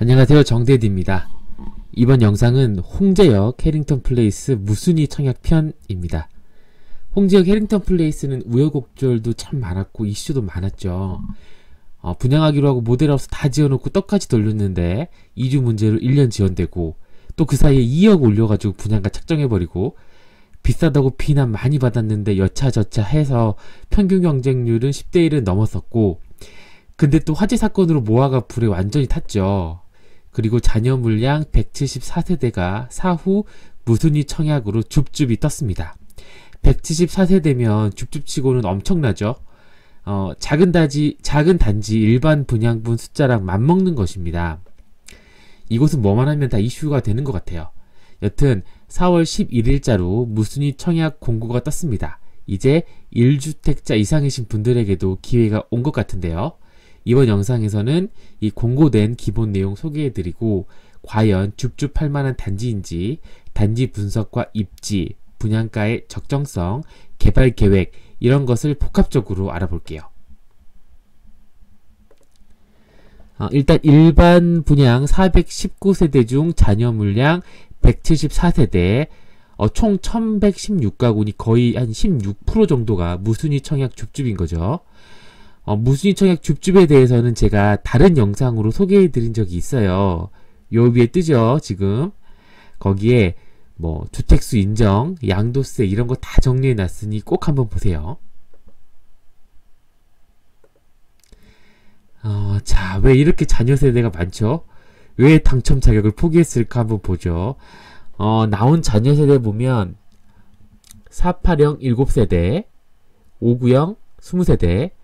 안녕하세요 정대디입니다. 이번 영상은 홍제역 해링턴 플레이스 무순이 청약편입니다. 홍제역 해링턴 플레이스는 우여곡절도 참 많았고 이슈도 많았죠. 어, 분양하기로 하고 모델하우스 다 지어놓고 떡까지 돌렸는데 이주 문제로 1년 지연되고 또 그 사이에 2억 올려가지고 분양가 책정해버리고 비싸다고 비난 많이 받았는데 여차저차 해서 평균 경쟁률은 10대 1은 넘었었고 근데 또 화재 사건으로 모아가 불에 완전히 탔죠. 그리고 자녀 물량 174세대가 사후 무순위 청약으로 줍줍이 떴습니다. 174세대면 줍줍치고는 엄청나죠. 어, 작은 단지, 작은 단지 일반 분양분 숫자랑 맞먹는 것입니다. 이곳은 뭐만 하면 다 이슈가 되는 것 같아요. 여튼 4월 11일자로 무순위 청약 공고가 떴습니다. 이제 1주택자 이상이신 분들에게도 기회가 온 것 같은데요. 이번 영상에서는 이 공고된 기본 내용 소개해드리고 과연 줍줍할 만한 단지인지 단지 분석과 입지, 분양가의 적정성, 개발 계획 이런 것을 복합적으로 알아볼게요. 어, 일단 일반 분양 419세대 중 자녀 물량 174세대 어, 총 1116가구니 거의 한 16% 정도가 무순위 청약 줍줍인 거죠. 어, 무순위 청약 줍줍에 대해서는 제가 다른 영상으로 소개해 드린 적이 있어요. 요 위에 뜨죠, 지금. 거기에 뭐 주택수 인정, 양도세 이런 거 다 정리해 놨으니 꼭 한번 보세요. 어, 자, 왜 이렇게 자녀 세대가 많죠? 왜 당첨 자격을 포기했을까 한번 보죠. 어, 나온 자녀 세대 보면 480 7세대, 590 20세대,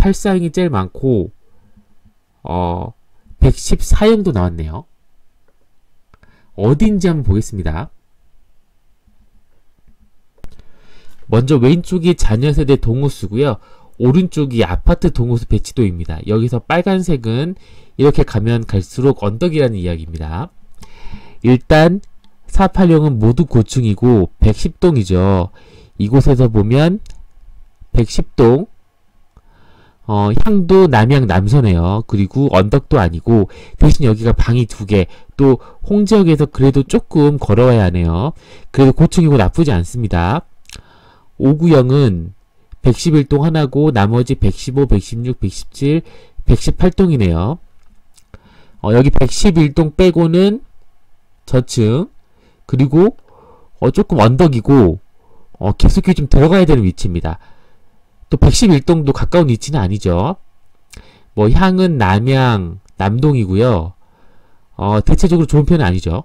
84형이 제일 많고 어, 114형도 나왔네요. 어딘지 한번 보겠습니다. 먼저 왼쪽이 자녀 세대 동호수고요. 오른쪽이 아파트 동호수 배치도입니다. 여기서 빨간색은 이렇게 가면 갈수록 언덕이라는 이야기입니다. 일단 480은 모두 고층이고 110동이죠. 이곳에서 보면 110동 어, 향도 남양 남서네요. 그리고 언덕도 아니고 대신 여기가 방이 두 개. 또 홍지역에서 그래도 조금 걸어와야 하네요. 그래도 고층이고 나쁘지 않습니다. 오구영은 111동 하나고 나머지 115, 116, 117, 118동이네요. 어, 여기 111동 빼고는 저층 그리고 어, 조금 언덕이고 어, 깊숙이 좀 들어가야 되는 위치입니다. 또 111동도 가까운 위치는 아니죠. 뭐 향은 남양, 남동이고요. 어, 대체적으로 좋은 편은 아니죠.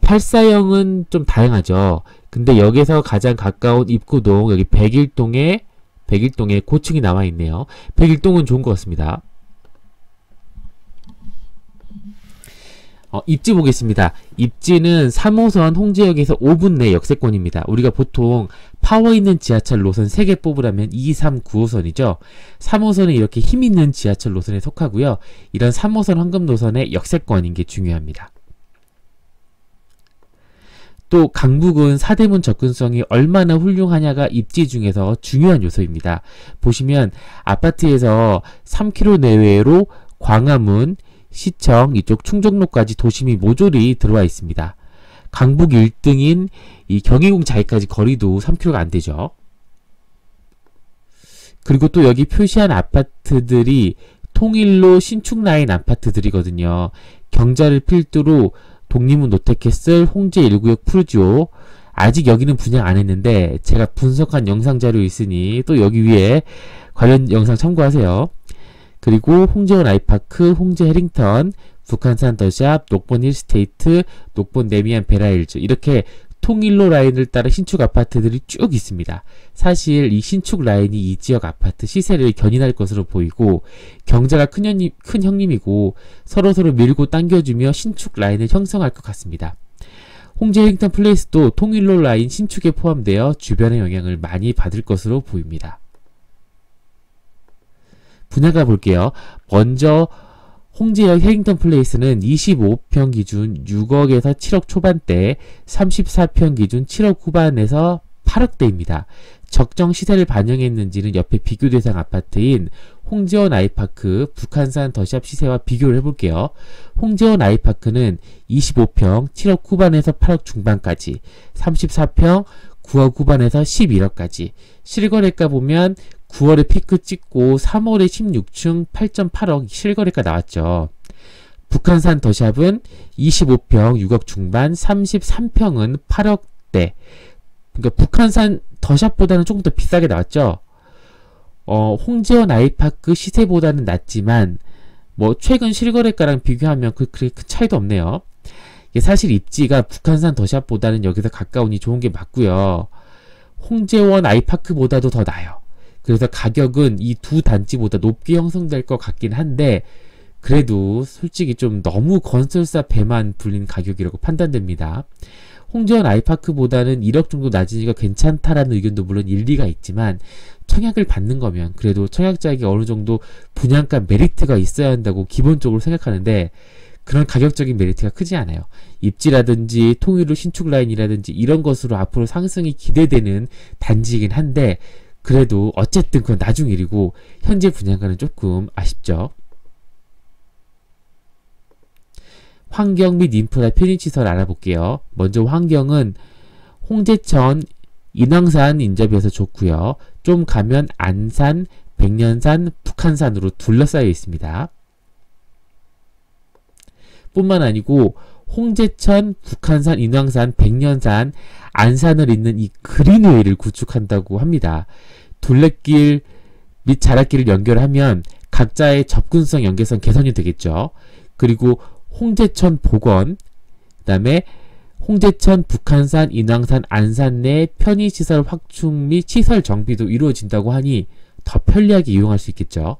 8사형은 좀 다양하죠. 근데 여기서 가장 가까운 입구동 여기 101동에 101동에 고층이 나와 있네요. 101동은 좋은 것 같습니다. 어, 입지 보겠습니다. 입지는 3호선 홍제역에서 5분 내 역세권입니다. 우리가 보통 파워 있는 지하철 노선 3개 뽑으라면 2, 3, 9호선이죠. 3호선은 이렇게 힘 있는 지하철 노선에 속하고요. 이런 3호선 황금 노선의 역세권인 게 중요합니다. 또 강북은 사대문 접근성이 얼마나 훌륭하냐가 입지 중에서 중요한 요소입니다. 보시면 아파트에서 3km 내외로 광화문, 시청, 이쪽 충정로까지 도심이 모조리 들어와 있습니다. 강북 1등인 이 경희궁 자리까지 거리도 3km가 안 되죠. 그리고 또 여기 표시한 아파트들이 통일로 신축 라인 아파트들이거든요. 경자를 필두로 독립문 노태캐슬, 홍제 1구역 푸르지오 아직 여기는 분양 안 했는데 제가 분석한 영상 자료 있으니 또 여기 위에 관련 영상 참고하세요. 그리고 홍제원 아이파크, 홍제 해링턴, 북한산 더샵, 녹본 힐스테이트, 녹본 네미안 베라일즈 이렇게 통일로 라인을 따라 신축 아파트들이 쭉 있습니다. 사실 이 신축 라인이 이 지역 아파트 시세를 견인할 것으로 보이고 경자가 큰, 형님, 큰 형님이고 서로서로 밀고 당겨주며 신축 라인을 형성할 것 같습니다. 홍제 힐링턴 플레이스도 통일로 라인 신축에 포함되어 주변의 영향을 많이 받을 것으로 보입니다. 분야가 볼게요. 먼저 홍제역 해링턴 플레이스는 25평 기준 6억에서 7억 초반대, 34평 기준 7억 후반에서 8억대입니다. 적정 시세를 반영했는지는 옆에 비교 대상 아파트인 홍지원 아이파크 북한산 더샵 시세와 비교를 해볼게요. 홍지원 아이파크는 25평 7억 후반에서 8억 중반까지 34평 9억 후반에서 11억까지 실거래가 보면 9월에 피크 찍고 3월에 16층 8.8억 실거래가 나왔죠. 북한산 더샵은 25평 6억 중반 33평은 8억대 그러니까 북한산 더샵보다는 조금 더 비싸게 나왔죠. 어, 홍지원 아이파크 시세보다는 낮지만 뭐 최근 실거래가랑 비교하면 그 그렇게 큰 차이도 없네요. 사실 입지가 북한산 더샵보다는 여기서 가까우니 좋은 게 맞고요. 홍제원 아이파크보다도 더 나아요. 그래서 가격은 이 두 단지보다 높게 형성될 것 같긴 한데 그래도 솔직히 좀 너무 건설사 배만 불린 가격이라고 판단됩니다. 홍지원 아이파크보다는 1억 정도 낮으니까 괜찮다라는 의견도 물론 일리가 있지만 청약을 받는 거면 그래도 청약자에게 어느 정도 분양가 메리트가 있어야 한다고 기본적으로 생각하는데 그런 가격적인 메리트가 크지 않아요. 입지라든지 통일로 신축 라인이라든지 이런 것으로 앞으로 상승이 기대되는 단지이긴 한데 그래도 어쨌든 그건 나중 일이고 현재 분양가는 조금 아쉽죠. 환경 및 인프라 편의시설 알아볼게요. 먼저 환경은 홍제천 인왕산 인접해서 좋고요. 좀 가면 안산, 백년산, 북한산으로 둘러싸여 있습니다. 뿐만 아니고 홍제천, 북한산, 인왕산, 백년산, 안산을 잇는 이 그린웨이를 구축한다고 합니다. 둘레길 및 자락길을 연결하면 각자의 접근성 연계성 개선이 되겠죠. 그리고 홍제천 복원, 그 다음에 홍제천, 북한산, 인왕산, 안산 내 편의시설 확충 및 시설 정비도 이루어진다고 하니 더 편리하게 이용할 수 있겠죠.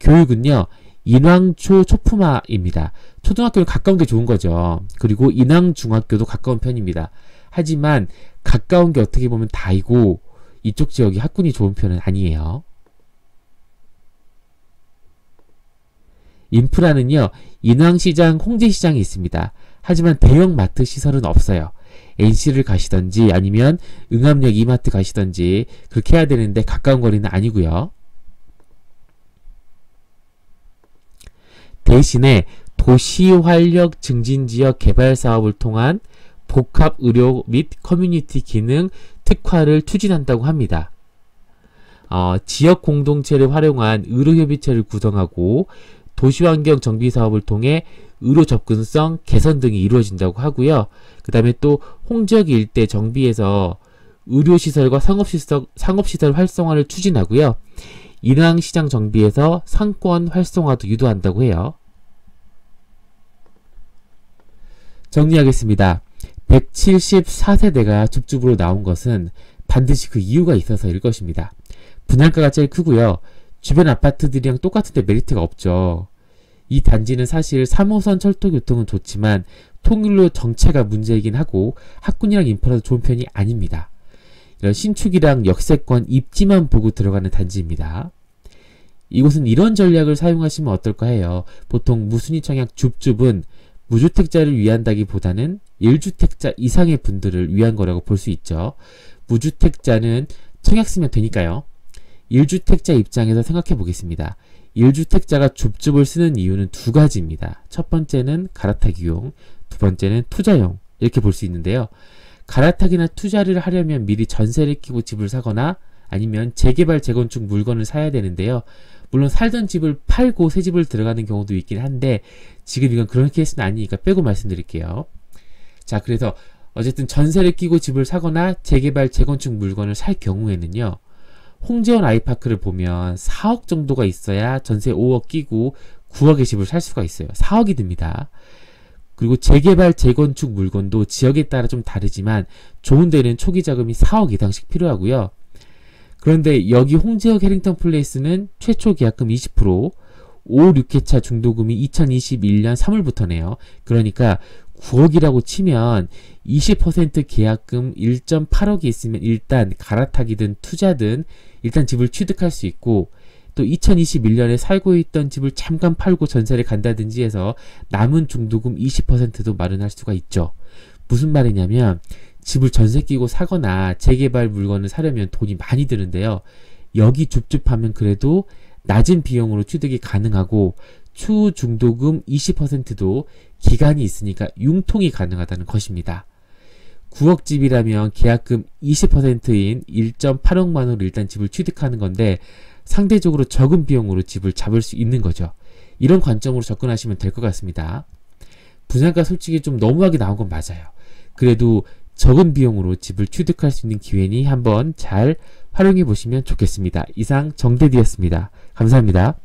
교육은요, 인왕초 초품화입니다. 초등학교는 가까운 게 좋은 거죠. 그리고 인왕중학교도 가까운 편입니다. 하지만 가까운 게 어떻게 보면 다이고 이쪽 지역이 학군이 좋은 편은 아니에요. 인프라는요, 인왕시장, 홍제시장이 있습니다. 하지만 대형 마트 시설은 없어요. NC를 가시던지 아니면 응암역 이마트 가시던지 그렇게 해야 되는데 가까운 거리는 아니고요. 대신에 도시활력 증진지역 개발 사업을 통한 복합 의료 및 커뮤니티 기능 특화를 추진한다고 합니다. 어, 지역 공동체를 활용한 의료협의체를 구성하고 도시환경 정비 사업을 통해 의료 접근성 개선 등이 이루어진다고 하고요. 그 다음에 또 홍지역 일대 정비에서 의료시설과 상업시설, 상업시설 활성화를 추진하고요. 인왕시장 정비에서 상권 활성화도 유도한다고 해요. 정리하겠습니다. 174세대가 줍줍으로 나온 것은 반드시 그 이유가 있어서일 것입니다. 분양가가 제일 크고요. 주변 아파트들이랑 똑같은데 메리트가 없죠. 이 단지는 사실 3호선 철도 교통은 좋지만 통일로 정체가 문제이긴 하고 학군이랑 인프라도 좋은 편이 아닙니다. 이런 신축이랑 역세권 입지만 보고 들어가는 단지입니다. 이곳은 이런 전략을 사용하시면 어떨까 해요. 보통 무순위 청약 줍줍은 무주택자를 위한다기보다는 1주택자 이상의 분들을 위한 거라고 볼 수 있죠. 무주택자는 청약 쓰면 되니까요. 1주택자 입장에서 생각해 보겠습니다. 1주택자가 줍줍을 쓰는 이유는 두 가지입니다. 첫 번째는 갈아타기용, 두 번째는 투자용 이렇게 볼 수 있는데요. 갈아타기나 투자를 하려면 미리 전세를 끼고 집을 사거나 아니면 재개발 재건축 물건을 사야 되는데요. 물론 살던 집을 팔고 새 집을 들어가는 경우도 있긴 한데 지금 이건 그런 케이스는 아니니까 빼고 말씀드릴게요. 자 그래서 어쨌든 전세를 끼고 집을 사거나 재개발 재건축 물건을 살 경우에는요. 홍재원 아이파크를 보면 4억 정도가 있어야 전세 5억 끼고 9억의 집을 살 수가 있어요. 4억이 듭니다. 그리고 재개발, 재건축 물건도 지역에 따라 좀 다르지만 좋은 데는 초기 자금이 4억 이상씩 필요하고요. 그런데 여기 홍지역 해링턴 플레이스는 최초 계약금 20%, 5, 6회차 중도금이 2021년 3월부터네요. 그러니까 9억이라고 치면 20% 계약금 1.8억이 있으면 일단 갈아타기든 투자든 일단 집을 취득할 수 있고 또 2021년에 살고 있던 집을 잠깐 팔고 전세를 간다든지 해서 남은 중도금 20%도 마련할 수가 있죠. 무슨 말이냐면 집을 전세 끼고 사거나 재개발 물건을 사려면 돈이 많이 드는데요. 여기 줍줍하면 그래도 낮은 비용으로 취득이 가능하고 추후 중도금 20%도 기간이 있으니까 융통이 가능하다는 것입니다. 9억 집이라면 계약금 20%인 1.8억만 원으로 일단 집을 취득하는 건데 상대적으로 적은 비용으로 집을 잡을 수 있는 거죠. 이런 관점으로 접근하시면 될 것 같습니다. 분양가 솔직히 좀 너무하게 나온 건 맞아요. 그래도 적은 비용으로 집을 취득할 수 있는 기회니 한번 잘 활용해 보시면 좋겠습니다. 이상 정대디였습니다. 감사합니다.